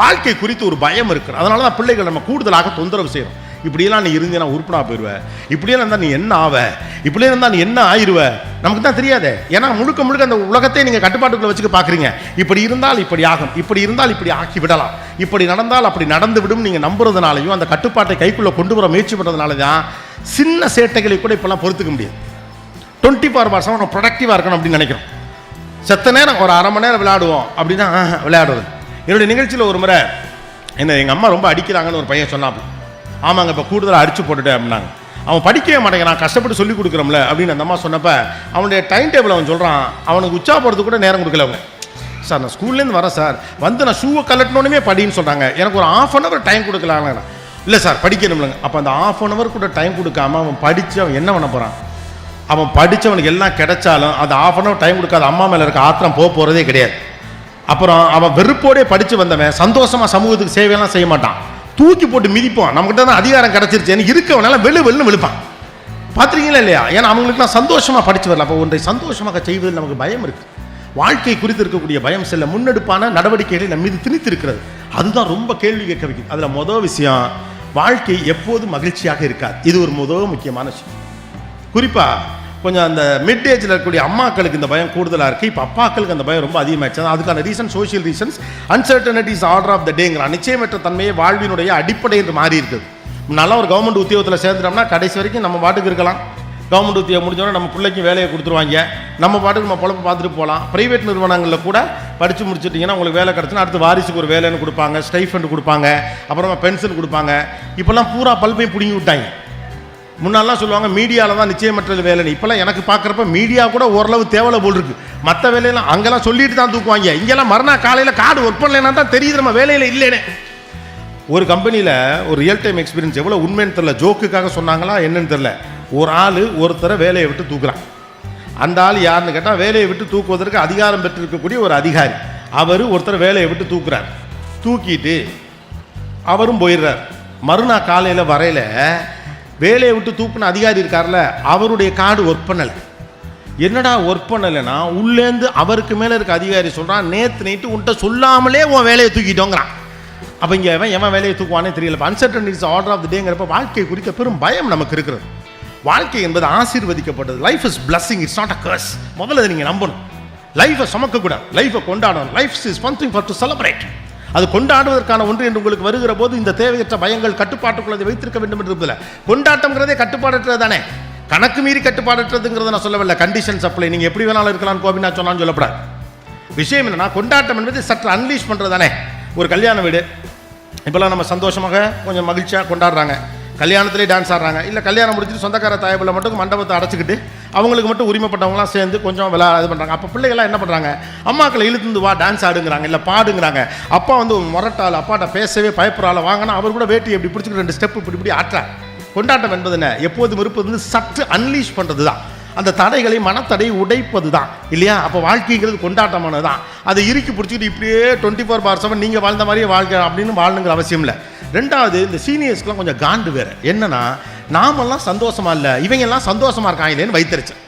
வாழ்க்கை குறித்து ஒரு பயம் இருக்கு. அதனால தான் பிள்ளைகள் நம்ம கூடுதலாக தொந்தரவு செய்யறோம். இப்படியெல்லாம் நீ இருந்தீனா உருப்படா போயிடுவ இப்படியெல்லாம் இருந்தால் நீ என்ன ஆவ? இப்படியே இருந்தால் நீ என்ன ஆயிருவ? நமக்கு தான் தெரியாதே. ஏன்னா முழுக்க முழுக்க அந்த உலகத்தை நீங்கள் கட்டுப்பாட்டுக்குள்ள வச்சுக்க பார்க்குறீங்க இப்படி இருந்தால் இப்படி ஆகும். இப்படி இருந்தால் இப்படி ஆக்கி விடலாம். இப்படி நடந்தால் அப்படி நடந்து விடும் நீங்கள் நம்புறதுனாலையும் அந்த கட்டுப்பாட்டை கைக்குள்ளே கொண்டு வர முயற்சி பண்ணுறதுனால தான் சின்ன சேட்டைகளை கூட இப்போல்லாம் பொறுத்துக்க முடியாது டுவெண்ட்டி ஃபோர் ஹவர்ஸ் நம்ம ப்ரொடக்டிவாக இருக்கணும் அப்படின்னு நினைக்கிறோம். செத்த நேரம் ஒரு அரை மணி நேரம் விளையாடுவோம் அப்படின்னா விளையாடுறது. என்னுடைய நிகழ்ச்சியில் ஒரு முறை என்ன எங்கள் அம்மா ரொம்ப அடிக்கிறாங்கன்னு ஒரு பையன் சொன்னாப்புல ஆமாங்க இப்போ கூடுதலாக அடிச்சு போட்டுட்டேன் அப்படின்னாங்க. அவன் படிக்கவே மாட்டேங்கிறான் கஷ்டப்பட்டு சொல்லி கொடுக்குறோம்ல அப்படின்னு அந்த அம்மா சொன்னப்போ அவனுடைய டைம் டேபிள் அவன் சொல்கிறான் அவனுக்கு உச்சா போகிறதுக்கு கூட நேரம் கொடுக்கல அவங்க சார் நான் ஸ்கூல்லேருந்து வரேன் சார். வந்து நான் ஷூவை கலட்டினோடனே படின்னு சொல்கிறாங்க எனக்கு ஒரு ஆஃப் அன் ஹவர் டைம் கொடுக்கலாங்க இல்லை சார் படிக்கணும்லங்க. அப்போ அந்த ஆஃப் அன் ஹவர் கூட டைம் கொடுக்காம அவன் படித்து அவன் என்ன பண்ண போகிறான் அவன் படித்தவனுக்கு எல்லாம் கிடைச்சாலும் அது ஆஃப் அன் ஹவர் டைம் கொடுக்காத அம்மா மேலே இருக்க ஆத்திரம் போக போகிறதே கிடையாது. அப்புறம் அவன் வெறுப்போடே படித்து வந்தவன் சந்தோஷமாக சமூகத்துக்கு சேவையெல்லாம் செய்ய மாட்டான். தூக்கி போட்டு மிதிப்பான். நம்மகிட்ட தான் அதிகாரம் கிடச்சிருச்சேன்னு இருக்கவனால வெளு வெளுன்னு விழுப்பான். பார்த்துருக்கீங்களா இல்லையா? ஏன்னா அவங்களுக்குலாம் சந்தோஷமாக படித்து வரல அப்போ ஒன்றை சந்தோஷமாக செய்வதில் நமக்கு பயம் இருக்குது வாழ்க்கை குறித்து இருக்கக்கூடிய பயம் சில முன்னெடுப்பான நடவடிக்கைகளை நம்ம மீது திணித்து இருக்கிறது அதுதான் ரொம்ப கேள்வி கேட்க வைக்குது. அதில் மொதல் விஷயம் வாழ்க்கை எப்போதும் மகிழ்ச்சியாக இருக்காது. இது ஒரு முதல் முக்கியமான விஷயம். குறிப்பாக கொஞ்சம் அந்த மிட் ஏஜில் இருக்கக்கூடிய அம்மாக்களுக்கு இந்த பயம் கூடுதலாக இருக்குது இப்போ அப்பாக்களுக்கு அந்த பயம் ரொம்ப அதிகமாகிடுச்சு அதுக்கான reason social reasons uncertainties order of the டேங்கிற நிச்சயமற்ற தன்மையை வாழ்வினுடைய அடிப்படை என்று மாறி இருக்குது. நல்லா ஒரு கவர்மெண்ட் உத்தியோகத்தில் சேர்ந்துட்டோம்னா கடைசி வரைக்கும் நம்ம பாட்டுக்கு இருக்கலாம். கவர்மெண்ட் உத்தியோகம் முடிஞ்சோடனே நம்ம பிள்ளைக்கு வேலையை கொடுத்துருவாங்க. நம்ம பாட்டுக்கு நம்ம பொழப்பு பார்த்துட்டு போகலாம் ப்ரைவேட் நிறுவனங்களில் கூட படித்து முடிச்சிட்டிங்கன்னா உங்களுக்கு வேலை கிடச்சுன்னா அடுத்து வாரிசுக்கு ஒரு வேலைன்னு கொடுப்பாங்க ஸ்டைஃபண்ட் கொடுப்பாங்க அப்புறமா பென்ஷன் கொடுப்பாங்க. இப்போல்லாம் பூரா பல்பையும் பிடுங்கி விட்டாங்க. முன்னாலாம் சொல்லுவாங்க மீடியாவில் தான் நிச்சயமற்ற வேலைன்னு இப்போல்லாம் எனக்கு பார்க்குறப்ப மீடியா கூட ஓரளவு தேவலை போல் இருக்கு. மற்ற வேலையெல்லாம் அங்கெல்லாம் சொல்லிட்டு தான் தூக்குவாங்க. இங்கெல்லாம் மறுநாள் காலையில் கார்டு ஒர்க் பண்ணலைன்னா தான் தெரியுது நம்ம வேலையில் இல்லைன்னு. ஒரு கம்பெனியில் ஒரு ரியல் டைம் எக்ஸ்பீரியன்ஸ் எவ்வளோ உண்மைன்னு தெரில ஜோக்குக்காக சொன்னாங்களா என்னன்னு தெரில ஒரு ஆள் ஒருத்தரை வேலையை விட்டு தூக்குறான். அந்த ஆள் யாருன்னு கேட்டால் வேலையை விட்டு தூக்குவதற்கு அதிகாரம் பெற்றிருக்கக்கூடிய ஒரு அதிகாரி. அவர் ஒருத்தர் வேலையை விட்டு தூக்குறார். தூக்கிட்டு அவரும் போயிடுறார். மறுநாள் காலையில் வரையில் வேலையை விட்டு தூக்குன அதிகாரி இருக்கார்ல அவருடைய கார்டு ஒர்க் பண்ணலை. என்னடா ஒர்க் பண்ணலைன்னா உள்ளேந்து அவருக்கு மேலே இருக்க அதிகாரி சொல்கிறான் நேற்று நைட்டு உன்கிட்ட சொல்லாமலே உன் வேலையை தூக்கிட்டோங்கிறான். அப்போ இங்கே எவன் எவன் வேலையை தூக்குவானே தெரியல. அன்சர்டனிஸ் ஆர்டர் ஆஃப் த டேங்கிறப்ப வாழ்க்கை குறித்த பெரும் பயம் நமக்கு இருக்கிறது. வாழ்க்கை என்பது ஆசீர்வதிக்கப்பட்டது. Life is blessing it's not a curse முதல்ல நீங்கள் நம்பணும். லைஃபை சுமக்கக்கூடாது. லைஃபை கொண்டாடணும். Life is something for to celebrate அது கொண்டாடுவதற்கான ஒன்று என்று உங்களுக்கு வருகிற போது இந்த தேவையற்ற பயங்கள் கட்டுப்பாட்டுக்குள்ள அதை வைத்திருக்க வேண்டும் என்று இருப்பதில்லை கொண்டாட்டம்ங்கிறதே கட்டுப்பாடற்றது தானே? கணக்கு மீறி கட்டுப்பாடற்றதுங்கிறத நான் சொல்லவில்லை. கண்டிஷன் சப்ளை நீங்கள் எப்படி வேணாலும் இருக்கலாம் கோபி நான் சொன்னான்னு சொல்லப்படாது. விஷயம் என்னன்னா கொண்டாட்டம் என்பது சற்று அன்லீஷ் பண்ணுறது தானே? ஒரு கல்யாண வீடு. இப்போல்லாம் நம்ம சந்தோஷமாக கொஞ்சம் மகிழ்ச்சியாக கொண்டாடுறாங்க. கல்யாணத்திலே டான்ஸ் ஆடுறாங்க. இல்லை கல்யாணம் முடிச்சுட்டு சொந்தக்கார தாயப்பில் மட்டும் மண்டபத்தை அடைச்சிக்கிட்டு அவங்களுக்கு மட்டும் உரிமைப்பட்டவங்களாம் சேர்ந்து கொஞ்சம் விளா இது பண்ணுறாங்க அப்போ பிள்ளைகள்லாம் என்ன பண்ணுறாங்க அம்மாக்களை இழுத்துந்து வா டான்ஸ் ஆடுங்கிறாங்க. இல்லை பாடுங்கிறாங்க. அப்பா வந்து முரட்டால் அப்பாட்ட பேசவே பயப்படுறாள் வாங்கினா அவர் கூட வேட்டி எப்படி பிடிச்சிக்கிட்டு ரெண்டு ஸ்டெப் இப்படி இப்படி ஆட்டுறார். கொண்டாட்டம் என்பது என்ன? எப்போதும் இருப்பது வந்து சற்று அன்லீஷ் பண்ணுறது தான் அந்த தடைகளை மனத்தடை உடைப்பது தான் இல்லையா? அப்போ வாழ்க்கைங்கிறது கொண்டாட்டமானது தான் அதை இறுக்கி பிடிச்சிக்கிட்டு இப்படியே டுவெண்ட்டி ஃபோர் பார் செவன் நீங்கள் வாழ்ந்த மாதிரியே வாழ்க்கை அப்படின்னு வாழணுங்கிற அவசியம் இல்லை. ரெண்டாவது இந்த சீனியர்ஸ்க்குலாம் கொஞ்சம் காண்டு வேறு. என்னென்னா நாமெல்லாம் சந்தோஷமா இல்லை. இவங்கெல்லாம் சந்தோஷமாக இருக்காங்களேன்னு வைத்தறிச்சேன்